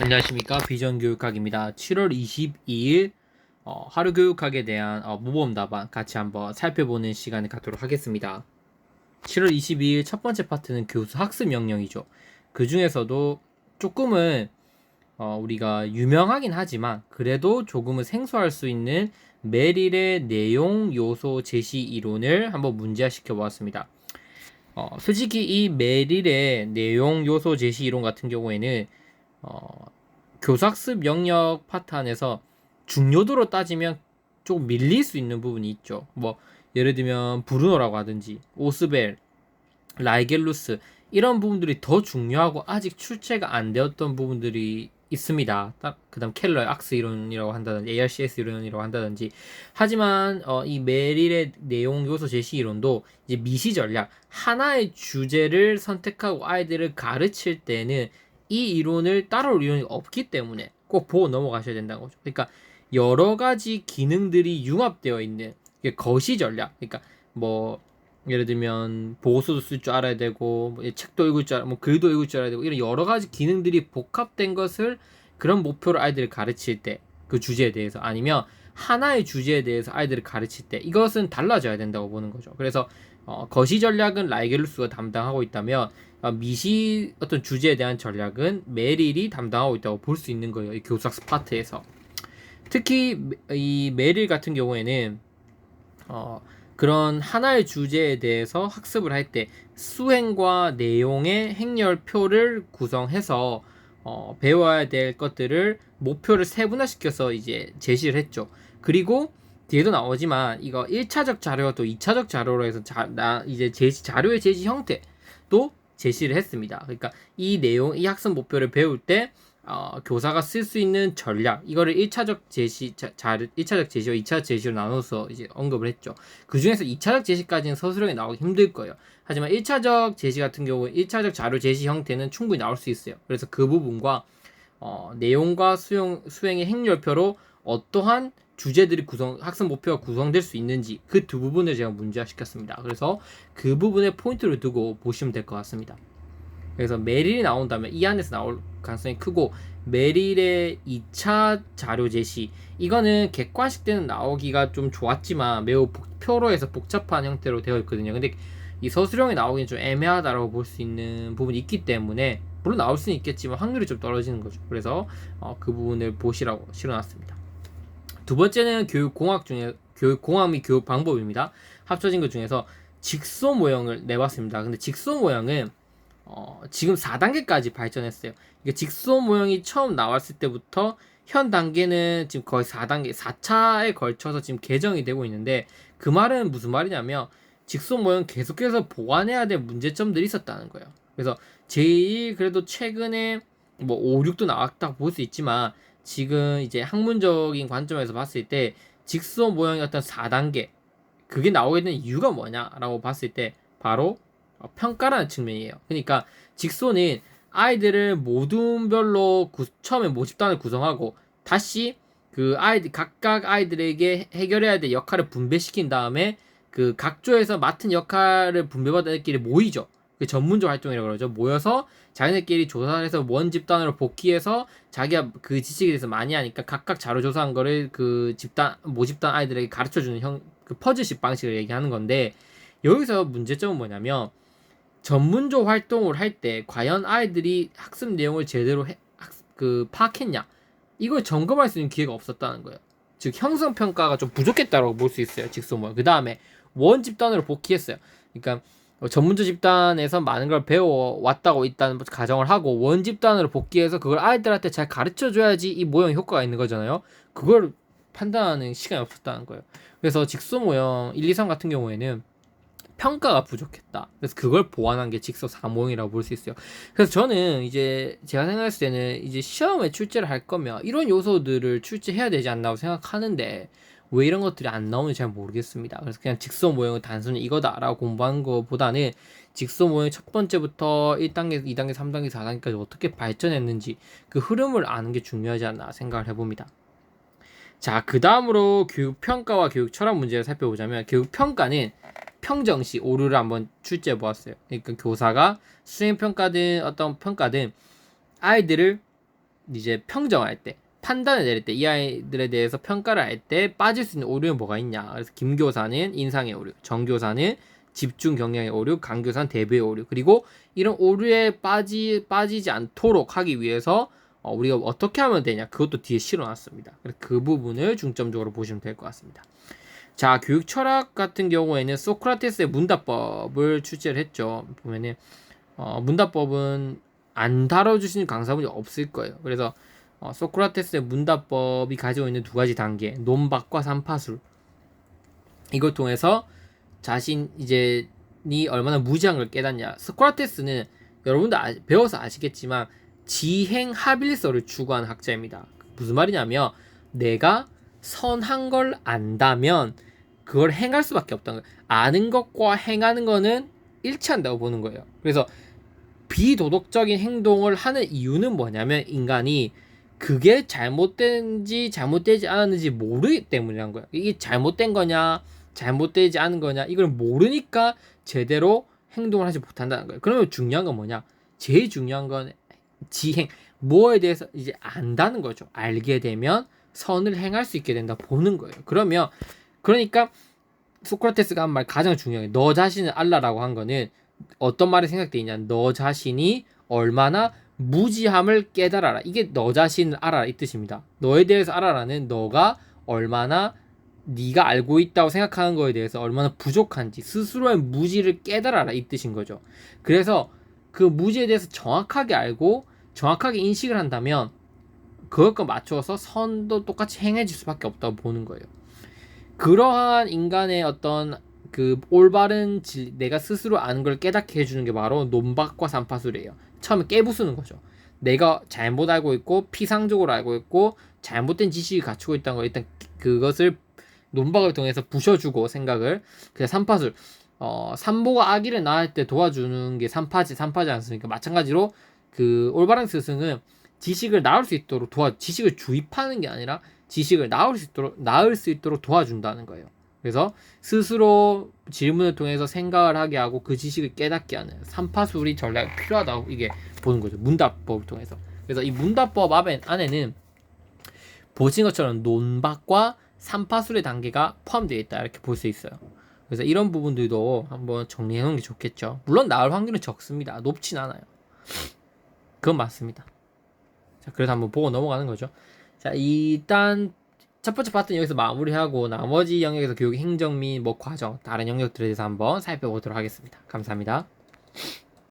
안녕하십니까 비전교육학입니다. 7월 22일 어, 하루 교육학에 대한 어, 모범 답안 같이 한번 살펴보는 시간을 갖도록 하겠습니다. 7월 22일 첫 번째 파트는 교수 학습 명령이죠. 그 중에서도 조금은 어, 우리가 유명하긴 하지만 그래도 조금은 생소할 수 있는 메릴의 내용 요소 제시 이론을 한번 문제화시켜 보았습니다. 어, 솔직히 이 메릴의 내용 요소 제시 이론 같은 경우에는 어, 교사학습 영역 파트 안에서 중요도로 따지면 좀 밀릴 수 있는 부분이 있죠. 뭐 예를 들면 브루노라고 하든지 오스벨, 라이겔루스 이런 부분들이 더 중요하고 아직 출제가 안 되었던 부분들이 있습니다. 그다음 켈러의 악스 이론이라고 한다든지 ARCS 이론이라고 한다든지 하지만 어, 이 메릴의 내용 요소 제시 이론도 이제 미시 전략 하나의 주제를 선택하고 아이들을 가르칠 때는 이 이론을 따라올 이론이 없기 때문에 꼭 보고 넘어가셔야 된다는 거죠. 그러니까 여러 가지 기능들이 융합되어 있는 거시 전략. 그러니까 뭐 예를 들면 보고서도 쓸 줄 알아야 되고 뭐 책도 읽을 줄 알아, 뭐 글도 읽을 줄 알아야 되고 이런 여러 가지 기능들이 복합된 것을 그런 목표로 아이들을 가르칠 때 그 주제에 대해서 아니면 하나의 주제에 대해서 아이들을 가르칠 때 이것은 달라져야 된다고 보는 거죠. 그래서 어, 거시 전략은 라이겔루스가 담당하고 있다면 어, 미시 어떤 주제에 대한 전략은 메릴이 담당하고 있다고 볼 수 있는 거예요. 이 교사 스파트에서 특히 이 메릴 같은 경우에는 어, 그런 하나의 주제에 대해서 학습을 할 때 수행과 내용의 행렬표를 구성해서 어, 배워야 될 것들을 목표를 세분화시켜서 이제 제시를 했죠. 그리고 뒤에도 나오지만 이거 1차적 자료와 또 2차적 자료로 해서 자, 나 이제 제시 자료의 제시 형태도 제시를 했습니다. 그러니까 이 내용, 이 학습 목표를 배울 때 어, 교사가 쓸 수 있는 전략 이거를 1차적 제시 자, 자 1차적 제시와 2차적 제시로 나눠서 이제 언급을 했죠. 그 중에서 2차적 제시까지는 서술형이 나오기 힘들 거예요. 하지만 1차적 제시 같은 경우 1차적 자료 제시 형태는 충분히 나올 수 있어요. 그래서 그 부분과 어, 내용과 수용 수행의 행렬표로 어떠한 주제들이 구성 학습 목표가 구성될 수 있는지 그 두 부분을 제가 문제화시켰습니다. 그래서 그 부분에 포인트를 두고 보시면 될 것 같습니다. 그래서 메릴이 나온다면 이 안에서 나올 가능성이 크고 메릴의 2차 자료 제시 이거는 객관식 때는 나오기가 좀 좋았지만 매우 표로해서 복잡한 형태로 되어 있거든요. 근데 이 서술형이 나오기는 좀 애매하다라고 볼 수 있는 부분이 있기 때문에 물론 나올 수는 있겠지만 확률이 좀 떨어지는 거죠. 그래서 어, 그 부분을 보시라고 실어놨습니다. 두 번째는 교육 공학 중에 교육 공학 및 교육 방법입니다. 합쳐진 것 중에서 직소 모형을 내봤습니다. 근데 직소 모형은 어, 지금 4단계까지 발전했어요. 이게 직소 모형이 처음 나왔을 때부터 현 단계는 지금 거의 4단계, 4차에 걸쳐서 지금 개정이 되고 있는데 그 말은 무슨 말이냐면 직소 모형 계속해서 보완해야 될 문제점들이 있었다는 거예요. 그래서 제일 그래도 최근에 뭐 5, 6도 나왔다고 볼 수 있지만 지금 이제 학문적인 관점에서 봤을 때 직소 모형의 어떤 4단계 그게 나오게 된 이유가 뭐냐라고 봤을 때 바로 평가라는 측면이에요. 그러니까 직소는 아이들을 모둠별로 구, 처음에 모집단을 구성하고 다시 그 아이들 각각 아이들에게 해결해야 될 역할을 분배시킨 다음에 그 각조에서 맡은 역할을 분배받은 애들끼리 모이죠. 그 전문적 활동이라고 그러죠. 모여서 자기네끼리 조사를 해서 원 집단으로 복귀해서 자기가 그 지식에 대해서 많이 하니까 각각 자료 조사한 거를 그 집단 모집단 아이들에게 가르쳐 주는 형 그 퍼즐식 방식을 얘기하는 건데 여기서 문제점은 뭐냐면 전문적 활동을 할 때 과연 아이들이 학습 내용을 제대로 해, 학, 그 파악했냐 이걸 점검할 수 있는 기회가 없었다는 거예요. 즉 형성 평가가 좀 부족했다고 볼 수 있어요. 직소모. 그 다음에 원 집단으로 복귀했어요. 그러니까 전문적 집단에서 많은 걸 배워 왔다고 일단 가정을 하고 원 집단으로 복귀해서 그걸 아이들한테 잘 가르쳐 줘야지 이 모형 효과가 있는 거잖아요. 그걸 판단하는 시간이 없었다는 거예요. 그래서 직소 모형 1, 2, 3 같은 경우에는 평가가 부족했다. 그래서 그걸 보완한 게 직소 4모형이라고 볼 수 있어요. 그래서 저는 이제 제가 생각했을 때는 이제 시험에 출제를 할 거면 이런 요소들을 출제해야 되지 않나 고 생각하는데 왜 이런 것들이 안 나오는지 잘 모르겠습니다. 그래서 그냥 직소 모형을 단순히 이거다라고 공부한 것보다는 직소 모형 첫 번째부터 1단계, 2단계, 3단계, 4단계까지 어떻게 발전했는지 그 흐름을 아는 게 중요하지 않나 생각을 해봅니다. 자, 그 다음으로 교육평가와 교육철학 문제를 살펴보자면 교육평가는 평정시 오류를 한번 출제해 보았어요. 그러니까 교사가 수행평가든 어떤 평가든 아이들을 이제 평정할 때 판단을 내릴 때 이 아이들에 대해서 평가를 할 때 빠질 수 있는 오류는 뭐가 있냐. 그래서 김교사는 인상의 오류, 정교사는 집중 경량의 오류, 강교사는 대비의 오류. 그리고 이런 오류에 빠지 빠지지 않도록 하기 위해서 어, 우리가 어떻게 하면 되냐. 그것도 뒤에 실어놨습니다. 그래서 그 부분을 중점적으로 보시면 될 것 같습니다. 자, 교육 철학 같은 경우에는 소크라테스의 문답법을 출제를 했죠. 보면은 어, 문답법은 안 다뤄주시는 강사분이 없을 거예요. 그래서 어, 소크라테스의 문답법이 가지고 있는 두 가지 단계, 논박과 삼파술. 이걸 통해서 자신 이제 니 얼마나 무지한 걸 깨닫냐. 소크라테스는 여러분도 아, 배워서 아시겠지만 지행 합일서를 추구하는 학자입니다. 무슨 말이냐면 내가 선한 걸 안다면 그걸 행할 수밖에 없다는 거예요. 아는 것과 행하는 거는 일치한다고 보는 거예요. 그래서 비도덕적인 행동을 하는 이유는 뭐냐면 인간이 그게 잘못된지 잘못되지 않았는지 모르기 때문이란 거야. 이게 잘못된 거냐, 잘못되지 않은 거냐, 이걸 모르니까 제대로 행동을 하지 못한다는 거예요. 그러면 중요한 건 뭐냐? 제일 중요한 건 지행, 뭐에 대해서 이제 안다는 거죠. 알게 되면 선을 행할 수 있게 된다 보는 거예요. 그러면 그러니까 소크라테스가 한 말 가장 중요해. 너 자신을 알라라고 한 거는 어떤 말이 생각되냐? 너 자신이 얼마나 무지함을 깨달아라. 이게 너 자신을 알아라 이 뜻입니다. 너에 대해서 알아라는 너가 얼마나 네가 알고 있다고 생각하는 거에 대해서 얼마나 부족한지 스스로의 무지를 깨달아라 이 뜻인 거죠. 그래서 그 무지에 대해서 정확하게 알고 정확하게 인식을 한다면 그것과 맞춰서 선도 똑같이 행해질 수밖에 없다고 보는 거예요. 그러한 인간의 어떤 그 올바른 질, 내가 스스로 아는 걸 깨닫게 해주는 게 바로 논박과 삼파술이에요. 처음에 깨부수는 거죠. 내가 잘못 알고 있고 피상적으로 알고 있고 잘못된 지식이 갖추고 있다는 거 일단 그것을 논박을 통해서 부셔주고 생각을 그냥 삼파술 어 삼보가 아기를 낳을 때 도와주는 게 삼파지 삼파지 않습니까? 마찬가지로 그 올바른 스승은 지식을 낳을 수 있도록 도와 지식을 주입하는 게 아니라 지식을 낳을 수 있도록 낳을 수 있도록 도와준다는 거예요. 그래서 스스로 질문을 통해서 생각을 하게 하고 그 지식을 깨닫게 하는 삼파술이 전략이 필요하다고 이게 보는 거죠. 문답법을 통해서. 그래서 이 문답법 안에는 보신 것처럼 논박과 삼파술의 단계가 포함되어 있다 이렇게 볼 수 있어요. 그래서 이런 부분들도 한번 정리해 놓은 게 좋겠죠. 물론 나올 확률은 적습니다. 높진 않아요. 그건 맞습니다. 자, 그래서 한번 보고 넘어가는 거죠. 자, 일단 첫 번째 파트는 여기서 마무리하고 나머지 영역에서 교육 행정 및뭐 과정, 다른 영역들에 대해서 한번 살펴보도록 하겠습니다. 감사합니다.